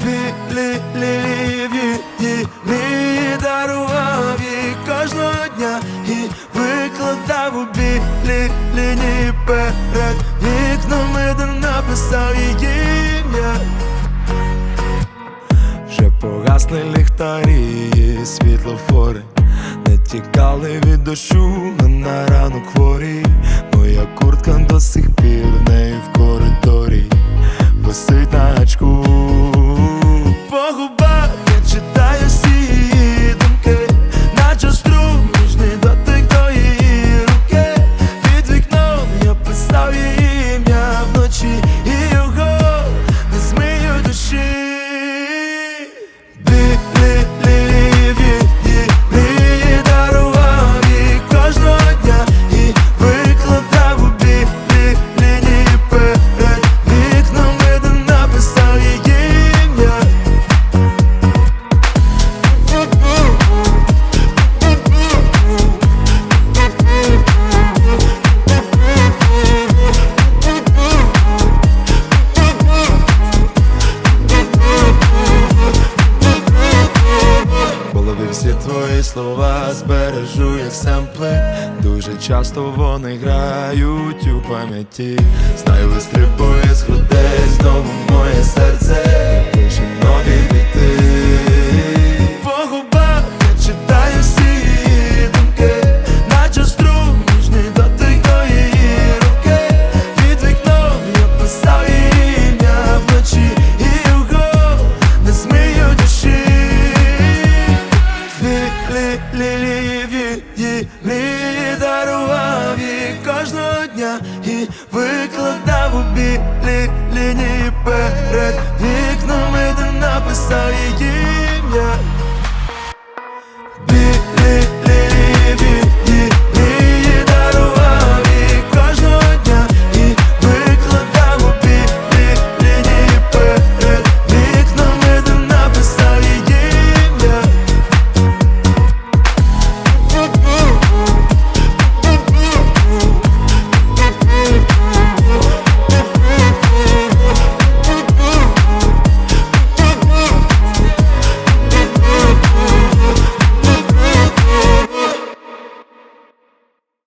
Білі мій дарував кожного дня і викладав у білі перед вікном де написав її Вже погасли ліхтарі, світлофори не тікали від дощу, на ранок хворі. голові всі твої слова збережу, як семпли. Дуже часто вони грають у пам'яті, знаю, вистрибує з груди кожного дня і викладаю.